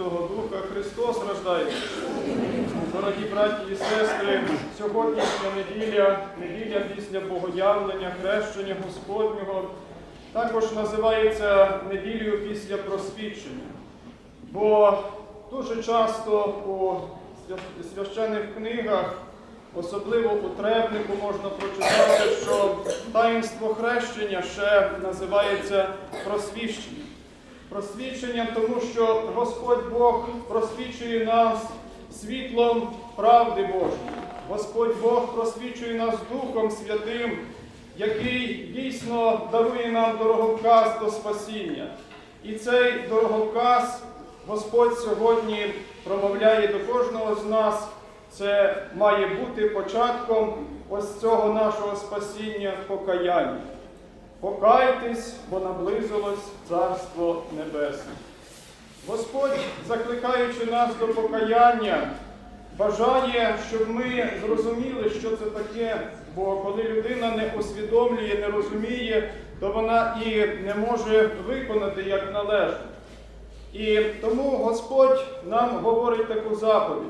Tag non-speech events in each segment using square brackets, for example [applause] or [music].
Святого Духа. Христос рождається. Дорогі браті і сестри, сьогоднішня неділя, неділя після Богоявлення, хрещення Господнього, також називається неділею після просвідчення. Бо дуже часто у свя- священних книгах, особливо у требнику, можна прочитати, що таїнство хрещення ще називається просвіщення. Просвідченням, тому що Господь Бог просвічує нас світлом правди Божої. Господь Бог просвічує нас Духом Святим, який дійсно дарує нам дороговказ до спасіння. І цей дороговказ Господь сьогодні промовляє до кожного з нас. Це має бути початком ось цього нашого спасіння покаяння. Покайтесь, бо наблизилось Царство Небесне. Господь, закликаючи нас до покаяння, бажає, щоб ми зрозуміли, що це таке. Бо коли людина не усвідомлює, не розуміє, то вона і не може виконати як належить. І тому Господь нам говорить таку заповідь.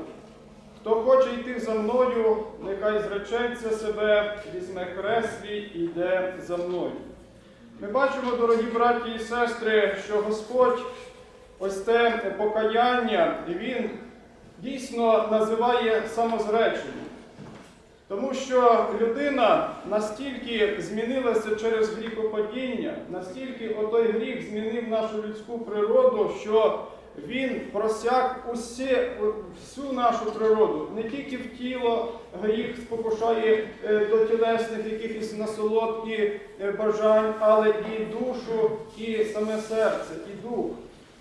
Хто хоче йти за мною, нехай зречеться себе, візьме свій і йде за мною. Ми бачимо, дорогі браті і сестри, що Господь ось те покаяння, Він дійсно називає самозреченням. Тому що людина настільки змінилася через гріхопадіння, настільки отой гріх змінив нашу людську природу, що він просяк усе, всю нашу природу, не тільки в тіло гріх спокушає е, до тілесних якихось насолод і е, бажань, але і душу, і саме серце, і дух.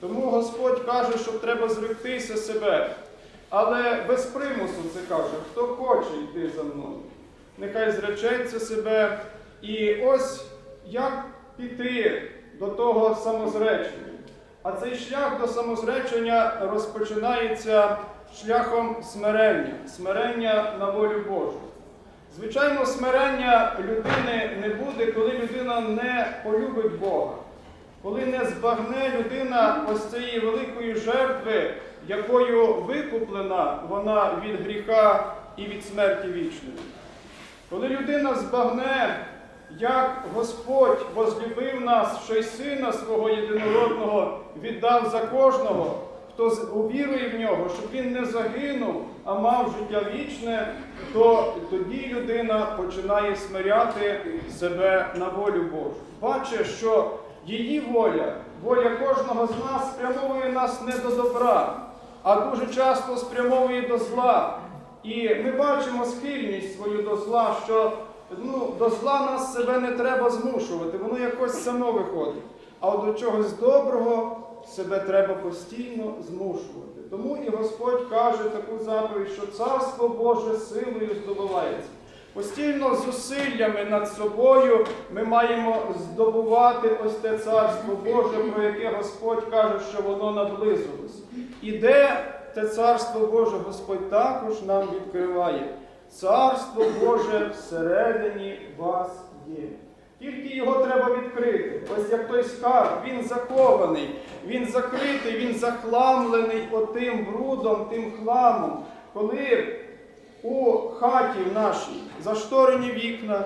Тому Господь каже, що треба зректися себе. Але без примусу це каже, хто хоче йти за мною, нехай зречеться себе. І ось як піти до того самозречення. А цей шлях до самозречення розпочинається шляхом смирення, смирення на волю Божу. Звичайно, смирення людини не буде, коли людина не полюбить Бога, коли не збагне людина ось цієї великої жертви, якою викуплена вона від гріха і від смерті вічної. Коли людина збагне, як Господь возлюбив нас, що й сина свого єдинородного віддав за кожного, хто увірує в нього, щоб він не загинув, а мав життя вічне, то тоді людина починає смиряти себе на волю Божу. Бачить, що її воля, воля кожного з нас спрямовує нас не до добра, а дуже часто спрямовує до зла. І ми бачимо схильність свою до зла, що ну, до зла нас себе не треба змушувати, воно якось само виходить. А от до чогось доброго себе треба постійно змушувати. Тому і Господь каже таку заповідь, що Царство Боже силою здобувається. Постійно зусиллями над собою ми маємо здобувати ось те царство Боже, про яке Господь каже, що воно наблизилось. І де те царство Боже Господь також нам відкриває. Царство Боже всередині вас є. Тільки його треба відкрити. Ось як той скарб, він захований, він закритий, він захламлений отим брудом, тим хламом. Коли у хаті нашій зашторені вікна,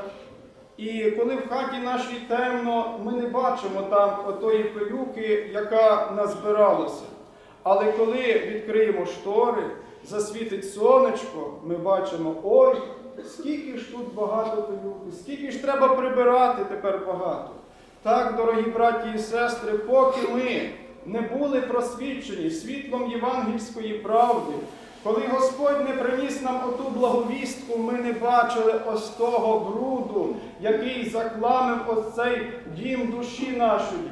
і коли в хаті нашій темно, ми не бачимо там отої пилюки, яка назбиралася. Але коли відкриємо штори, засвітить сонечко, ми бачимо, ой, скільки ж тут багато пилюки, скільки ж треба прибирати тепер багато. Так, дорогі браті і сестри, поки ми не були просвічені світлом євангельської правди, коли Господь не приніс нам оту благовістку, ми не бачили ось того бруду, який закламив ось цей дім душі нашої,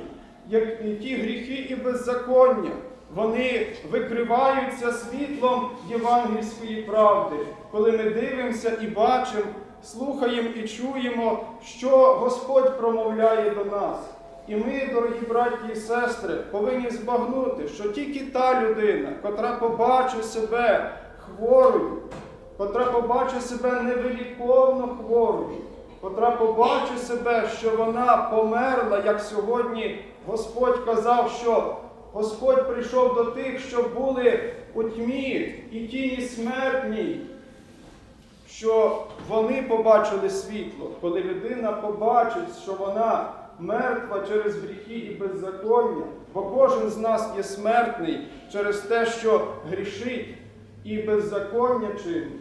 як ті гріхи і беззаконня. Вони викриваються світлом євангельської правди, коли ми дивимося і бачимо, слухаємо і чуємо, що Господь промовляє до нас. І ми, дорогі браті і сестри, повинні збагнути, що тільки та людина, котра побачить себе хворою, котра побачить себе невиліковно хворою, котра побачить себе, що вона померла, як сьогодні Господь казав, що Господь прийшов до тих, що були у тьмі і тіні смертній, що вони побачили світло, коли людина побачить, що вона мертва через гріхи і беззаконня, бо кожен з нас є смертний через те, що грішить і беззаконня чинить,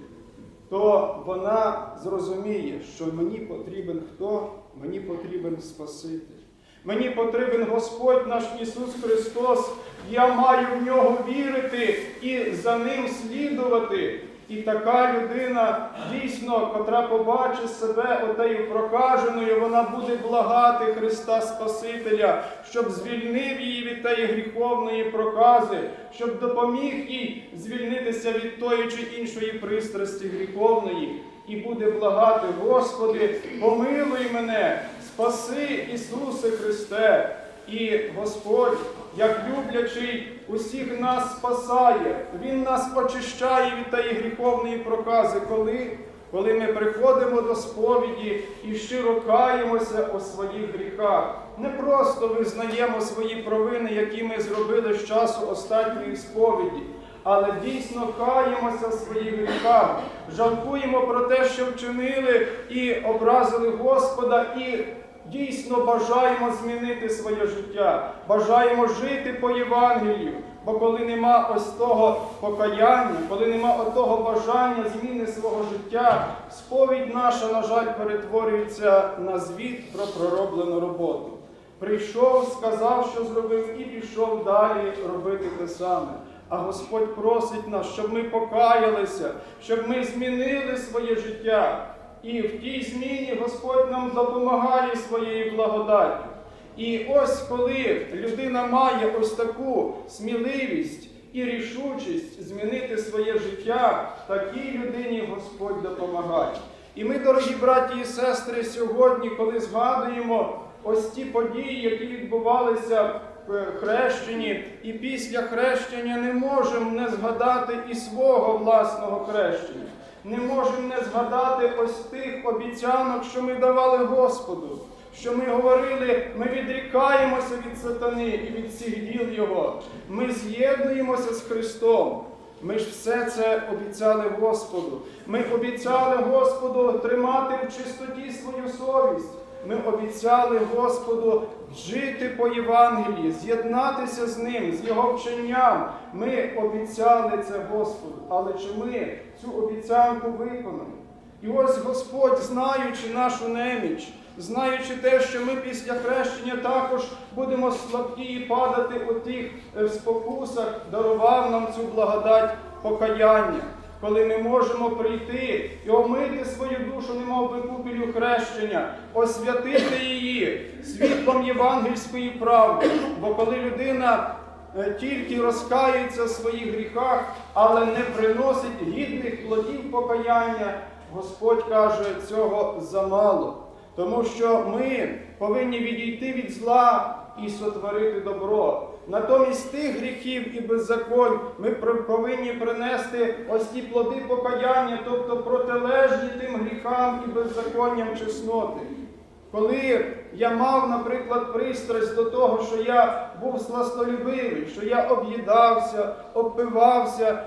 то вона зрозуміє, що мені потрібен хто? Мені потрібен Спаситель. Мені потрібен Господь наш Ісус Христос. Я маю в нього вірити і за ним слідувати. І така людина, дійсно, котра побачить себе отею прокаженою, вона буде благати Христа Спасителя, щоб звільнив її від тієї гріховної прокази, щоб допоміг їй звільнитися від тої чи іншої пристрасті гріховної. І буде благати, Господи, помилуй мене, спаси Ісусе Христе. І Господь, як люблячий, усіх нас спасає, Він нас очищає від тієї гріховної прокази, коли, коли ми приходимо до сповіді і щиро каємося у своїх гріхах. Не просто визнаємо свої провини, які ми зробили з часу останньої сповіді. Але дійсно каємося в своїх гріхах, жалкуємо про те, що вчинили і образили Господа, і дійсно бажаємо змінити своє життя, бажаємо жити по Євангелію. Бо коли нема ось того покаяння, коли нема того бажання зміни свого життя, сповідь наша, на жаль, перетворюється на звіт про пророблену роботу. Прийшов, сказав, що зробив, і пішов далі робити те саме. А Господь просить нас, щоб ми покаялися, щоб ми змінили своє життя. І в тій зміні Господь нам допомагає своєю благодаттю. І ось коли людина має ось таку сміливість і рішучість змінити своє життя, такій людині Господь допомагає. І ми, дорогі браті і сестри, сьогодні, коли згадуємо ось ті події, які відбувалися в хрещенні, і після хрещення не можемо не згадати і свого власного хрещення. Не можемо не згадати ось тих обіцянок, що ми давали Господу, що ми говорили, ми відрікаємося від сатани і від всіх діл Його. Ми з'єднуємося з Христом. Ми ж все це обіцяли Господу. Ми обіцяли Господу тримати в чистоті свою совість. Ми обіцяли Господу жити по Євангелії, з'єднатися з Ним, з Його вченням. Ми обіцяли це Господу. Але чи ми цю обіцянку виконали? І ось Господь, знаючи нашу неміч, знаючи те, що ми після хрещення також будемо слабкі і падати у тих е, спокусах, дарував нам цю благодать покаяння коли ми можемо прийти і омити свою душу, немов би купелю хрещення, освятити її світлом євангельської правди. Бо коли людина е, тільки розкається в своїх гріхах, але не приносить гідних плодів покаяння, Господь каже, цього замало. Тому що ми повинні відійти від зла і сотворити добро. Натомість тих гріхів і беззаконь ми повинні принести ось ті плоди покаяння, тобто протилежні тим гріхам і беззаконням чесноти. Коли я мав, наприклад, пристрасть до того, що я був сластолюбивий, що я об'їдався, обпивався,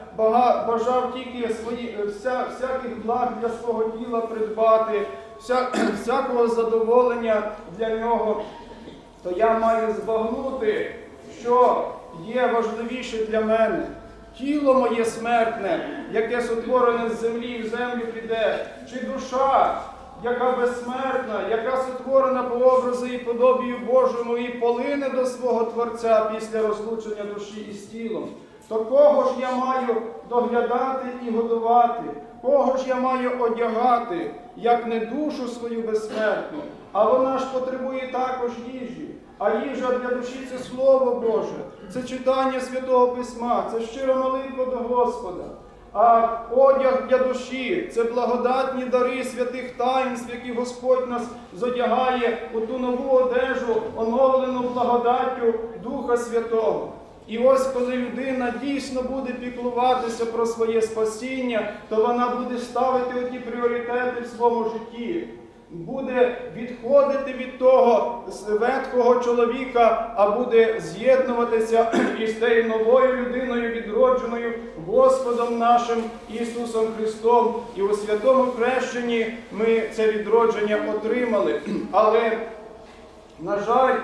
бажав тільки свої, вся, всяких благ для свого тіла придбати, вся, [clears throat] всякого задоволення для нього, то я маю збагнути, що є важливіше для мене. Тіло моє смертне, яке сотворене з землі і в землю піде, чи душа, яка безсмертна, яка сотворена по образу і подобію Божому і полине до свого Творця після розлучення душі із тілом. То кого ж я маю доглядати і годувати? Кого ж я маю одягати, як не душу свою безсмертну? А вона ж потребує також їжі. А їжа для душі це Слово Боже, це читання Святого Письма, це щира молитва до Господа. А одяг для душі це благодатні дари святих таїнств, які Господь нас зодягає у ту нову одежу, оновлену благодаттю Духа Святого. І ось коли людина дійсно буде піклуватися про своє спасіння, то вона буде ставити оті пріоритети в своєму житті. Буде відходити від того ветхого чоловіка, а буде з'єднуватися [clears throat] із тією новою людиною, відродженою Господом нашим Ісусом Христом. І у святому хрещенні ми це відродження отримали. [clears throat] Але на жаль,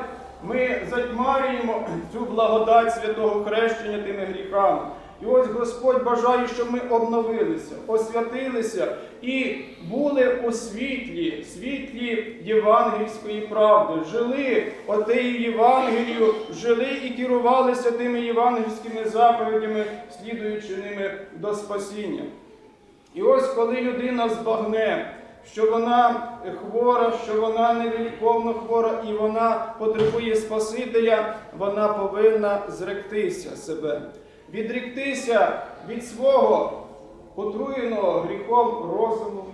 ми затьмарюємо [clears throat] цю благодать святого хрещення тими гріхами. І ось Господь бажає, щоб ми обновилися, освятилися і були у світлі, світлі євангельської правди, жили отею Євангелію, жили і керувалися тими євангельськими заповідями, слідуючи ними до спасіння. І ось коли людина збагне, що вона хвора, що вона невеликовно хвора і вона потребує Спасителя, вона повинна зректися себе, відріктися від свого отруєного гріхом розуму,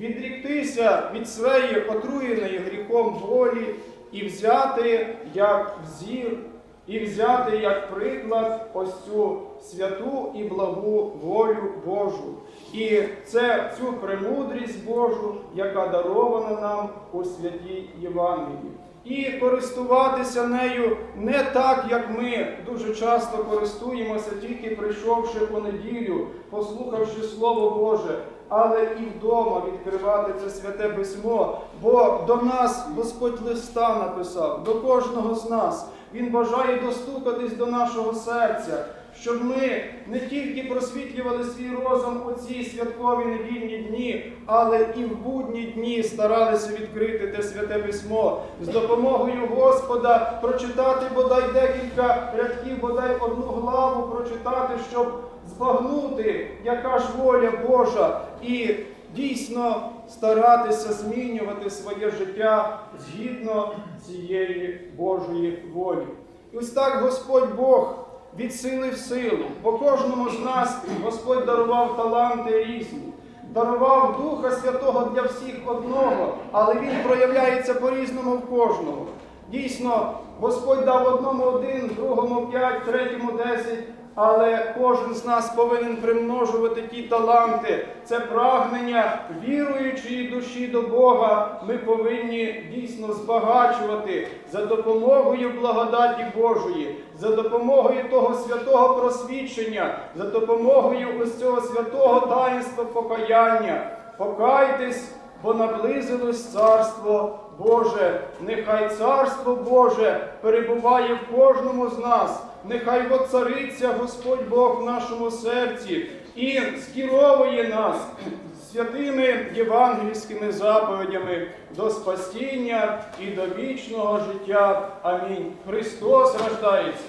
відріктися від своєї отруєної гріхом волі і взяти як взір, і взяти як приклад ось цю святу і благу волю Божу. І це цю премудрість Божу, яка дарована нам у святій Євангелії. І користуватися нею не так, як ми дуже часто користуємося, тільки прийшовши по неділю, послухавши Слово Боже, але і вдома відкривати це святе письмо. Бо до нас Господь листа написав, до кожного з нас. Він бажає достукатись до нашого серця, щоб ми не тільки просвітлювали свій розум у ці святкові недільні дні, але і в будні дні старалися відкрити те святе письмо з допомогою Господа прочитати бодай декілька рядків, бодай одну главу прочитати, щоб збагнути, яка ж воля Божа, і дійсно старатися змінювати своє життя згідно цієї Божої волі. І ось так Господь Бог від сили в силу, бо кожному з нас Господь дарував таланти різні. Дарував Духа Святого для всіх одного, але Він проявляється по-різному в кожного. Дійсно, Господь дав одному один, другому п'ять, третьому десять, але кожен з нас повинен примножувати ті таланти. Це прагнення віруючої душі до Бога. Ми повинні дійсно збагачувати за допомогою благодаті Божої, за допомогою того святого просвідчення, за допомогою ось цього святого таїнства покаяння. Покайтесь, бо наблизилось царство Боже. Нехай царство Боже перебуває в кожному з нас. Нехай воцариться Господь Бог в нашому серці і скеровує нас святими євангельськими заповідями до спасіння і до вічного життя. Амінь. Христос рождається.